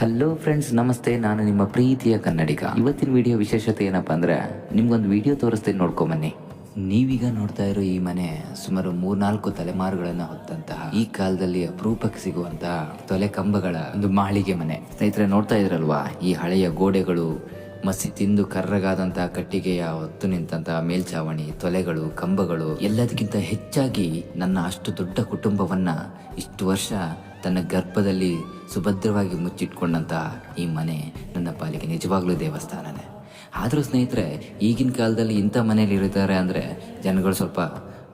Hello friends ನಮಸ್ತೆ. ನಾನು ನಿಮ್ಮ ಪ್ರೀತಿಯ ಕನ್ನಡಿಗ. ಇವತ್ತಿನ ವಿಡಿಯೋ ವಿಶೇಷತೆ ಏನಪ್ಪ ಅಂದ್ರೆ, ನಿಮ್ಗೊಂದು ವಿಡಿಯೋ ತೋರಿಸ್ತೀನಿ ನೋಡ್ಕೊಂಬನ್ನಿ ನೀವೀಗ ನೋಡ್ತಾ ಇರೋ ಈ ಮನೆ ಸುಮಾರು ಮೂರ್ನಾಲ್ಕು ತಲೆಮಾರುಗಳನ್ನ ಹೊತ್ತಂತಹ, ಈ ಕಾಲದಲ್ಲಿ ಅಪರೂಪಕ್ಕೆ ಸಿಗುವಂತಹ ತೊಲೆ ಕಂಬಗಳ ಒಂದು ಮಾಳಿಗೆ ಮನೆ. ಸ್ನೇಹಿತರೆ, ನೋಡ್ತಾ ಇದ್ರಲ್ವಾ? ಈ ಹಳೆಯ ಗೋಡೆಗಳು, ಮಸಿ ತಿಂದು ಕರ್ರಗಾದಂತಹ ಕಟ್ಟಿಗೆಯ ಹೊತ್ತು ನಿಂತಹ ಮೇಲ್ಛಾವಣಿ, ತೊಲೆಗಳು, ಕಂಬಗಳು, ಎಲ್ಲದಕ್ಕಿಂತ ಹೆಚ್ಚಾಗಿ ನನ್ನ ಅಷ್ಟು ದೊಡ್ಡ ಕುಟುಂಬವನ್ನ ಇಷ್ಟು ವರ್ಷ ತನ್ನ ಗರ್ಭದಲ್ಲಿ ಸುಭದ್ರವಾಗಿ ಮುಚ್ಚಿಟ್ಕೊಂಡಂತ ಈ ಮನೆ ನನ್ನ ಪಾಲಿಗೆ ನಿಜವಾಗ್ಲೂ ದೇವಸ್ಥಾನನೇ. ಆದರೂ ಸ್ನೇಹಿತರೆ, ಈಗಿನ ಕಾಲದಲ್ಲಿ ಇಂಥ ಮನೇಲಿ ಇರ್ತಾರೆ ಅಂದರೆ ಜನಗಳು ಸ್ವಲ್ಪ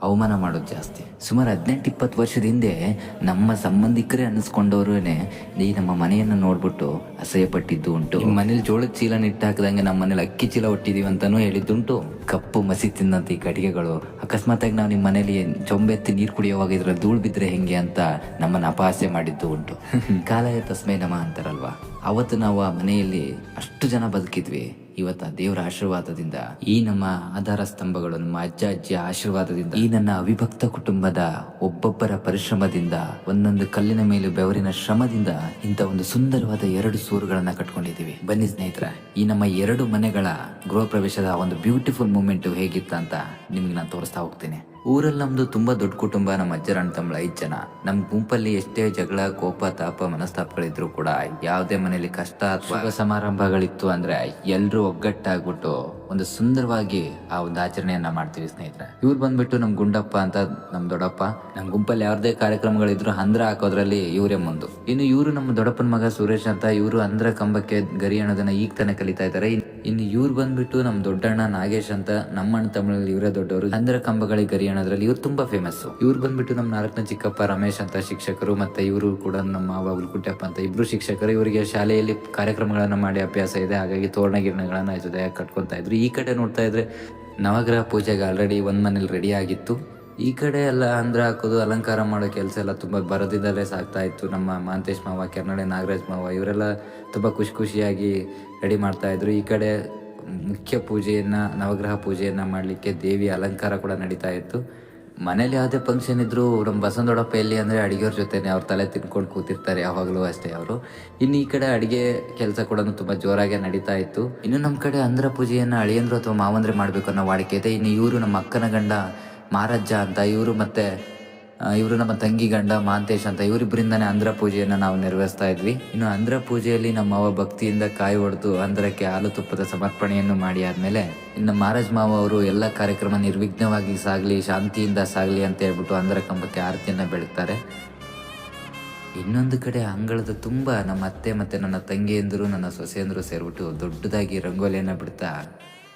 ಅವಮಾನ ಮಾಡೋದು ಜಾಸ್ತಿ. ಸುಮಾರು ಹದಿನೆಂಟು ಇಪ್ಪತ್ತು ವರ್ಷದ ಹಿಂದೆ ನಮ್ಮ ಸಂಬಂಧಿಕರೇ ಅನ್ನಿಸ್ಕೊಂಡವ್ರೇ ಈ ನಮ್ಮ ಮನೆಯನ್ನು ನೋಡ್ಬಿಟ್ಟು ಅಸಹ್ಯ ಪಟ್ಟಿದ್ದು ಉಂಟು. ನಿಮ್ಮ ಮನೇಲಿ ಜೋಳದ ಚೀಲ ನಿಟ್ಟು ಹಾಕಿದಂಗೆ ನಮ್ಮ ಮನೇಲಿ ಅಕ್ಕಿ ಚೀಲ ಒಟ್ಟಿದೀವಿ ಅಂತಾನೂ ಹೇಳಿದ್ದುಂಟು. ಕಪ್ಪು ಮಸಿ ತಿನ್ನಂತ ಈ ಕಟ್ಟಿಗೆಗಳು. ಅಕಸ್ಮಾತಾಗಿ ನಾವು ನಿಮ್ಮ ಮನೇಲಿ ಚೊಂಬೆತ್ತಿ ನೀರು ಕುಡಿಯೋವಾಗ ಇದ್ರಲ್ಲಿ ಧೂಳು ಬಿದ್ದರೆ ಹೆಂಗೆ ಅಂತ ನಮ್ಮನ್ನ ಅಪಹಾಸ್ಯ ಮಾಡಿದ್ದು ಉಂಟು. ಕಾಲಯ ತಸ್ಮೈ ನಮ ಅಂತಾರಲ್ವಾ? ಅವತ್ತು ನಾವು ಆ ಮನೆಯಲ್ಲಿ ಅಷ್ಟು ಜನ ಬದುಕಿದ್ವಿ. ಇವತ್ತು ದೇವರ ಆಶೀರ್ವಾದದಿಂದ ಈ ನಮ್ಮ ಆಧಾರ ಸ್ತಂಭಗಳು ನಮ್ಮ ಅಜ್ಜ, ಅಜ್ಜಿಯ ಆಶೀರ್ವಾದದಿಂದ ಈ ನನ್ನ ಅವಿಭಕ್ತ ಕುಟುಂಬದ ಒಬ್ಬೊಬ್ಬರ ಪರಿಶ್ರಮದಿಂದ, ಒಂದೊಂದು ಕಲ್ಲಿನ ಮೇಲೆ ಬೆವರಿನ ಶ್ರಮದಿಂದ ಇಂಥ ಒಂದು ಸುಂದರವಾದ ಎರಡು ಸೂರುಗಳನ್ನ ಕಟ್ಕೊಂಡಿದ್ದೀವಿ. ಬನ್ನಿ ಸ್ನೇಹಿತರ, ಈ ನಮ್ಮ ಎರಡು ಮನೆಗಳ ಗೃಹ ಪ್ರವೇಶದ ಒಂದು ಬ್ಯೂಟಿಫುಲ್ ಮೂಮೆಂಟ್ ಹೇಗಿತ್ತ ಅಂತ ನಿಮ್ಗೆ ನಾನು ತೋರಿಸ್ತಾ ಹೋಗ್ತೀನಿ. ಊರಲ್ಲಿ ನಮ್ದು ತುಂಬಾ ದೊಡ್ಡ ಕುಟುಂಬ, ನಮ್ಮ ಅಜ್ಜರ ಅಣ್ಣ ತಮ್ಮಳ ಐದು ಜನ. ನಮ್ ಗುಂಪಲ್ಲಿ ಎಷ್ಟೇ ಜಗಳ, ಕೋಪ, ತಾಪ, ಮನಸ್ತಾಪಗಳಿದ್ರು ಕೂಡ, ಯಾವುದೇ ಮನೆಯಲ್ಲಿ ಕಷ್ಟ ಅಥವಾ ಸಮಾರಂಭಗಳಿತ್ತು ಅಂದ್ರೆ ಎಲ್ರು ಒಗ್ಗಟ್ಟಾಗ್ಬಿಟ್ಟು ಒಂದು ಸುಂದರವಾಗಿ ಆ ಒಂದು ಆಚರಣೆಯನ್ನ ಮಾಡ್ತೀವಿ ಸ್ನೇಹಿತರೆ. ಇವ್ರು ಬಂದ್ಬಿಟ್ಟು ನಮ್ ಗುಂಡಪ್ಪ ಅಂತ ನಮ್ ದೊಡ್ಡಪ್ಪ, ನಮ್ ಗುಂಪಲ್ಲಿ ಯಾವ್ದೇ ಕಾರ್ಯಕ್ರಮಗಳಿದ್ರು ಹಂದ್ರ ಹಾಕೋದ್ರಲ್ಲಿ ಇವರೇ ಮುಂದು. ಇನ್ನು ಇವರು ನಮ್ಮ ದೊಡ್ಡಪ್ಪನ ಮಗ ಸುರೇಶ್ ಅಂತ ಇವರು ಅಂದ್ರ ಕಂಬಕ್ಕೆ ಗರಿ ಅನ್ನೋದನ್ನ ಈಗ ತಾನೇ ಕಲಿತಾ ಇದ್ದಾರೆ. ಇನ್ನು ಇವ್ರು ಬಂದ್ಬಿಟ್ಟು ನಮ್ ದೊಡ್ಡಣ್ಣ ನಾಗೇಶ್ ಅಂತ ನಮ್ಮಣ್ಣ ತಮಿಳಲ್ಲಿ ಇವರೇ ದೊಡ್ಡವರು. ಅಂದ್ರ ಕಂಬಗಳಿಗೆ ಗರಿ ಅನ್ನೋದ್ರಲ್ಲಿ ಇವ್ರು ತುಂಬಾ ಫೇಮಸ್ ಇವ್ರು ಬಂದ್ಬಿಟ್ಟು ನಮ್ಮ ನಾಲ್ಕನೇ ಚಿಕ್ಕಪ್ಪ ರಮೇಶ್ ಅಂತ ಶಿಕ್ಷಕರು ಮತ್ತೆ ಇವರು ಕೂಡ ನಮ್ಮ ಮಾವ ಕುಟ್ಟಪ್ಪ ಅಂತ ಇಬ್ರು ಶಿಕ್ಷಕರು. ಇವರಿಗೆ ಶಾಲೆಯಲ್ಲಿ ಕಾರ್ಯಕ್ರಮಗಳನ್ನ ಮಾಡಿ ಅಭ್ಯಾಸ ಇದೆ. ಹಾಗಾಗಿ ತೋರಣ ಗಿರಣಗಳನ್ನ ಜೊತೆ ಕಟ್ಕೊಂತಾ ಇದ್ರು. ಈ ಕಡೆ ನೋಡ್ತಾ ಇದ್ರೆ ನವಗ್ರಹ ಪೂಜೆಗೆ ಆಲ್ರೆಡಿ ಒಂದು ಮನೇಲಿ ರೆಡಿ ಆಗಿತ್ತು. ಈ ಕಡೆ ಎಲ್ಲ ಅಂದ್ರೆ ಹಾಕೋದು, ಅಲಂಕಾರ ಮಾಡೋ ಕೆಲಸ ಎಲ್ಲ ತುಂಬ ಬರದಿದ್ದಲ್ಲೇ ಸಾಕ್ತಾ ಇತ್ತು. ನಮ್ಮ ಮಾಂತೇಶ್ ಮಾವ ಕೆರ್ನಡೆ ನಾಗರಾಜ್ ಮಾವ, ಇವರೆಲ್ಲ ತುಂಬ ಖುಷಿ ಖುಷಿಯಾಗಿ ರೆಡಿ ಮಾಡ್ತಾ ಇದ್ರು. ಈ ಕಡೆ ಮುಖ್ಯ ಪೂಜೆಯನ್ನ, ನವಗ್ರಹ ಪೂಜೆಯನ್ನ ಮಾಡಲಿಕ್ಕೆ ದೇವಿ ಅಲಂಕಾರ ಕೂಡ ನಡೀತಾ ಇತ್ತು. ಮನೇಲಿ ಯಾವುದೇ ಫಂಕ್ಷನ್ ಇದ್ರು ನಮ್ಮ ಬಸವನದೊಡಪ್ಪ ಎಲ್ಲಿ ಅಂದರೆ ಅಡಿಗೆಯವ್ರ ಜೊತೆನೆ ಅವ್ರ ತಲೆ ತಿನ್ಕೊಂಡು ಕೂತಿರ್ತಾರೆ ಯಾವಾಗಲೂ ಅಷ್ಟೇ ಅವರು. ಇನ್ನು ಈ ಕಡೆ ಅಡಿಗೆ ಕೆಲಸ ಕೂಡ ತುಂಬ ಜೋರಾಗಿ ನಡೀತಾ ಇತ್ತು. ಇನ್ನು ನಮ್ಮ ಕಡೆ ಅಂದ್ರ ಪೂಜೆಯನ್ನು ಅಳಿಯಂದ್ರು ಅಥವಾ ಮಾವಂದ್ರೆ ಮಾಡಬೇಕು ಅನ್ನೋ ವಾಡಿಕೆ ಇದೆ. ಇನ್ನು ಇವರು ನಮ್ಮ ಅಕ್ಕನ ಗಂಡ ಮಹಾರಾಜ ಅಂತ ಇವರು ಮತ್ತೆ ಇವರು ನಮ್ಮ ತಂಗಿ ಗಂಡ ಮಾಂತೇಶ್ ಅಂತ, ಇವರಿಬ್ಬರಿಂದನೇ ಅಂದ್ರ ಪೂಜೆಯನ್ನು ನಾವು ನೆರವೇರಿಸ್ತಾ ಇದ್ವಿ. ಇನ್ನು ಅಂದ್ರ ಪೂಜೆಯಲ್ಲಿ ನಮ್ಮ ಅವ್ವ ಭಕ್ತಿಯಿಂದ ಕಾಯಿ ಹೊಡೆದು ಅಂದ್ರಕ್ಕೆ ಹಾಲು ತುಪ್ಪದ ಸಮರ್ಪಣೆಯನ್ನು ಮಾಡಿ ಆದಮೇಲೆ, ಇನ್ನು ಮಹಾರಾಜ್ ಮಾವ ಅವರು ಎಲ್ಲ ಕಾರ್ಯಕ್ರಮ ನಿರ್ವಿಘ್ನವಾಗಿ ಸಾಗಲಿ, ಶಾಂತಿಯಿಂದ ಸಾಗಲಿ ಅಂತ ಹೇಳ್ಬಿಟ್ಟು ಅಂದ್ರ ಕಂಬಕ್ಕೆ ಆರತಿಯನ್ನ ಬೆಳಗ್ತಾರೆ ಇನ್ನೊಂದು ಕಡೆ ಅಂಗಳದ ತುಂಬ ನಮ್ಮ ಅತ್ತೆ ಮತ್ತೆ ನನ್ನ ತಂಗಿಯಂದರು, ನನ್ನ ಸೊಸೆಯಂದರು ಸೇರಿಬಿಟ್ಟು ದೊಡ್ಡದಾಗಿ ರಂಗೋಲಿಯನ್ನು ಬಿಡ್ತಾ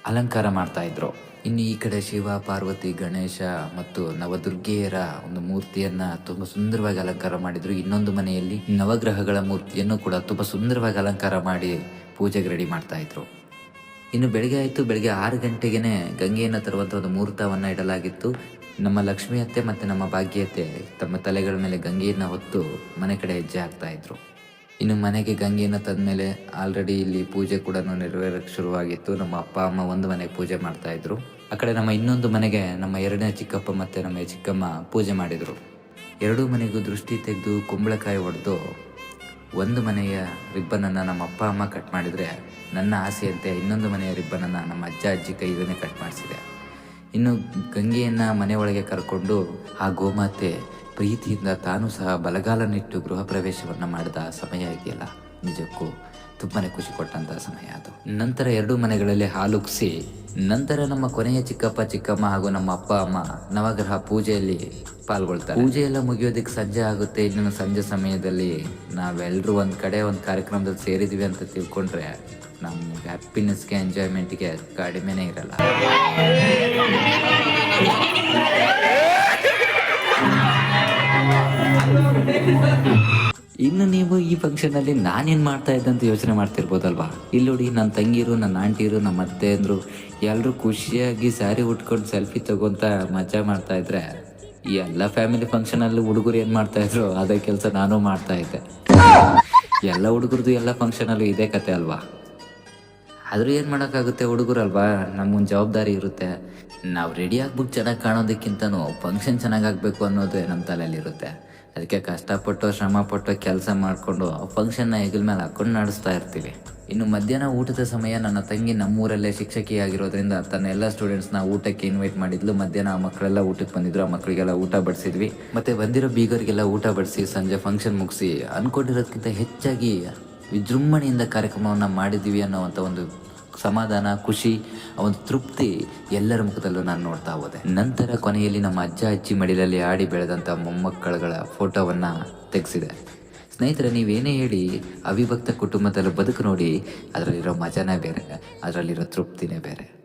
ಅಲಂಕಾರ ಮಾಡ್ತಾ ಇದ್ರು. ಇನ್ನು ಈ ಕಡೆ ಶಿವ, ಪಾರ್ವತಿ, ಗಣೇಶ ಮತ್ತು ನವದುರ್ಗೆಯರ ಒಂದು ಮೂರ್ತಿಯನ್ನ ತುಂಬಾ ಸುಂದರವಾಗಿ ಅಲಂಕಾರ ಮಾಡಿದ್ರು. ಇನ್ನೊಂದು ಮನೆಯಲ್ಲಿ ನವಗ್ರಹಗಳ ಮೂರ್ತಿಯನ್ನು ಕೂಡ ತುಂಬಾ ಸುಂದರವಾಗಿ ಅಲಂಕಾರ ಮಾಡಿ ಪೂಜೆಗೆ ರೆಡಿ ಮಾಡ್ತಾ ಇದ್ರು. ಇನ್ನು ಬೆಳಗ್ಗೆ ಆಯಿತು. ಬೆಳಗ್ಗೆ ಆರು ಗಂಟೆಗೆನೆ ಗಂಗೆಯನ್ನು ತರುವಂಥ ಒಂದು ಮುಹೂರ್ತವನ್ನು ಇಡಲಾಗಿತ್ತು. ನಮ್ಮ ಲಕ್ಷ್ಮಿ ಅತ್ತೆ ಮತ್ತು ನಮ್ಮ ಭಾಗ್ಯತೆ ತಮ್ಮ ತಲೆಗಳ ಮೇಲೆ ಗಂಗೆಯನ್ನು ಹೊತ್ತು ಮನೆ ಕಡೆ ಹೆಜ್ಜೆ ಹಾಕ್ತಾ ಇದ್ರು. ಇನ್ನು ಮನೆಗೆ ಗಂಗೆಯನ್ನು ತಂದಮೇಲೆ ಆಲ್ರೆಡಿ ಇಲ್ಲಿ ಪೂಜೆ ಕೂಡ ನೆರವೇರಕ್ಕೆ ಶುರುವಾಗಿತ್ತು. ನಮ್ಮ ಅಪ್ಪ, ಅಮ್ಮ ಒಂದು ಮನೆಗೆ ಪೂಜೆ ಮಾಡ್ತಾ ಇದ್ರು. ಆ ಕಡೆ ನಮ್ಮ ಇನ್ನೊಂದು ಮನೆಗೆ ನಮ್ಮ ಎರಡನೇ ಚಿಕ್ಕಪ್ಪ ಮತ್ತು ನಮ್ಮ ಚಿಕ್ಕಮ್ಮ ಪೂಜೆ ಮಾಡಿದರು. ಎರಡೂ ಮನೆಗೂ ದೃಷ್ಟಿ ತೆಗೆದು ಕುಂಬಳಕಾಯಿ ಹೊಡೆದು ಒಂದು ಮನೆಯ ರಿಬ್ಬನನ್ನು ನಮ್ಮ ಅಪ್ಪ, ಅಮ್ಮ ಕಟ್ ಮಾಡಿದರೆ ನನ್ನ ಆಸೆಯಂತೆ ಇನ್ನೊಂದು ಮನೆಯ ರಿಬ್ಬನನ್ನು ನಮ್ಮ ಅಜ್ಜ, ಅಜ್ಜಿ ಕೈಯನ್ನೇ ಕಟ್ ಮಾಡಿಸಿದೆ. ಇನ್ನು ಗಂಗೆಯನ್ನು ಮನೆಯೊಳಗೆ ಕರ್ಕೊಂಡು ಆ ಗೋಮಾತೆ ಪ್ರೀತಿಯಿಂದ ತಾನು ಸಹ ಬಲಗಾಲನಿಟ್ಟು ಗೃಹ ಪ್ರವೇಶವನ್ನು ಮಾಡಿದ ಸಮಯ ಇದೆಯಲ್ಲ? ನಿಜಕ್ಕೂ ತುಂಬಾ ಖುಷಿ ಕೊಟ್ಟಂತಹ ಸಮಯ ಅದು. ನಂತರ ಎರಡು ಮನೆಗಳಲ್ಲಿ ಹಾಲುಕ್ಸಿ ನಂತರ ನಮ್ಮ ಕೊನೆಯ ಚಿಕ್ಕಪ್ಪ, ಚಿಕ್ಕಮ್ಮ ಹಾಗೂ ನಮ್ಮ ಅಪ್ಪ, ಅಮ್ಮ ನವಗ್ರಹ ಪೂಜೆಯಲ್ಲಿ ಪಾಲ್ಗೊಳ್ತಾರೆ. ಪೂಜೆ ಎಲ್ಲ ಮುಗಿಯೋದಕ್ಕೆ ಸಂಜೆ ಆಗುತ್ತೆ. ಇನ್ನು ಸಂಜೆ ಸಮಯದಲ್ಲಿ ನಾವೆಲ್ಲರೂ ಒಂದು ಕಡೆ ಒಂದು ಕಾರ್ಯಕ್ರಮದಲ್ಲಿ ಸೇರಿದ್ವಿ ಅಂತ ತಿಳ್ಕೊಂಡ್ರೆ ನಮ್ಮ ಹ್ಯಾಪಿನೆಸ್ಗೆ ಎಂಜಾಯ್ಮೆಂಟ್ಗೆ ಕಡಿಮೆನೇ ಇರಲ್ಲ. ಫಂಕ್ಷನ್ ಅಲ್ಲಿ ನಾನೇನ್ ಮಾಡ್ತಾ ಇದ್ದೆ ಅಂತ ಯೋಚನೆ ಮಾಡ್ತಿರ್ಬೋದಲ್ವಾ? ಇಲ್ಲಿ ನೋಡಿ ನನ್ನ ತಂಗಿರು ನನ್ನ ಆಂಟಿರು ನಮ್ಮ ಅತ್ತೆ ಅಂದ್ರು ಎಲ್ಲರೂ ಖುಷಿಯಾಗಿ ಸ್ಯಾರಿ ಉಟ್ಕೊಂಡು ಸೆಲ್ಫಿ ತಗೊಂತ ಮಜಾ ಮಾಡ್ತಾ ಇದ್ರೆ ಈ ಎಲ್ಲ ಫ್ಯಾಮಿಲಿ ಫಂಕ್ಷನ್ ಅಲ್ಲಿ ಹುಡುಗರು ಏನ್ ಮಾಡ್ತಾ ಇದ್ರು? ಅದೇ ಕೆಲಸ ನಾನು ಮಾಡ್ತಾ ಇದ್ದೆ. ಎಲ್ಲ ಹುಡುಗರದು ಎಲ್ಲ ಫಂಕ್ಷನ್ ಅಲ್ಲೂ ಇದೇ ಕತೆ ಅಲ್ವಾ? ಆದ್ರೂ ಏನು ಮಾಡೋಕ್ಕಾಗುತ್ತೆ ಹುಡುಗರಲ್ವಾ? ನಮಗೊಂದು ಜವಾಬ್ದಾರಿ ಇರುತ್ತೆ. ನಾವು ರೆಡಿ ಆಗ್ಬಿಟ್ಟು ಚೆನ್ನಾಗಿ ಕಾಣೋದಕ್ಕಿಂತನೂ ಫಂಕ್ಷನ್ ಚೆನ್ನಾಗಿ ಆಗಬೇಕು ಅನ್ನೋದು ನಮ್ಮ ತಲೆಯಲ್ಲಿರುತ್ತೆ ಅದಕ್ಕೆ ಕಷ್ಟಪಟ್ಟು, ಶ್ರಮಪಟ್ಟು ಕೆಲಸ ಮಾಡಿಕೊಂಡು ಫಂಕ್ಷನ್ನ ಹೆಗಲ ಮೇಲೆ ಹಾಕ್ಕೊಂಡು ನಡೆಸ್ತಾ ಇರ್ತೀವಿ. ಇನ್ನು ಮಧ್ಯಾಹ್ನ ಊಟದ ಸಮಯ ನನ್ನ ತಂಗಿ ನಮ್ಮೂರಲ್ಲೇ ಶಿಕ್ಷಕಿಯಾಗಿರೋದ್ರಿಂದ ತನ್ನ ಎಲ್ಲ ಸ್ಟೂಡೆಂಟ್ಸ್ನ ಊಟಕ್ಕೆ ಇನ್ವೈಟ್ ಮಾಡಿದ್ಲು. ಮಧ್ಯಾಹ್ನ ಆ ಮಕ್ಕಳೆಲ್ಲ ಊಟಕ್ಕೆ ಬಂದಿದ್ರು. ಆ ಮಕ್ಕಳಿಗೆಲ್ಲ ಊಟ ಬಡಿಸಿದ್ವಿ. ಮತ್ತು ಬಂದಿರೋ ಬೀಗರಿಗೆಲ್ಲ ಊಟ ಬಡಿಸಿ ಸಂಜೆ ಫಂಕ್ಷನ್ ಮುಗಿಸಿ ಅಂದ್ಕೊಂಡಿರೋದಕ್ಕಿಂತ ಹೆಚ್ಚಾಗಿ ವಿಜೃಂಭಣೆಯಿಂದ ಕಾರ್ಯಕ್ರಮವನ್ನು ಮಾಡಿದ್ದೀವಿ ಅನ್ನೋವಂಥ ಒಂದು ಸಮಾಧಾನ, ಖುಷಿ ಒಂದು ತೃಪ್ತಿ ಎಲ್ಲರ ಮುಖದಲ್ಲೂ ನಾನು ನೋಡ್ತಾ ಹೋದೆ. ನಂತರ ಕೊನೆಯಲ್ಲಿ ನಮ್ಮ ಅಜ್ಜ ಅಜ್ಜಿ ಮಡಿಲಲ್ಲಿ ಆಡಿ ಬೆಳೆದಂಥ ಮೊಮ್ಮಕ್ಕಳುಗಳ ಫೋಟೋವನ್ನು ತೆಗೆಸಿದೆ. ಸ್ನೇಹಿತರೆ, ನೀವೇನೇ ಹೇಳಿ ಅವಿಭಕ್ತ ಕುಟುಂಬದಲ್ಲೂ ಬದುಕು ನೋಡಿ, ಅದರಲ್ಲಿರೋ ಮಜಾನೇ ಬೇರೆ, ಅದರಲ್ಲಿರೋ ತೃಪ್ತಿನೇ ಬೇರೆ.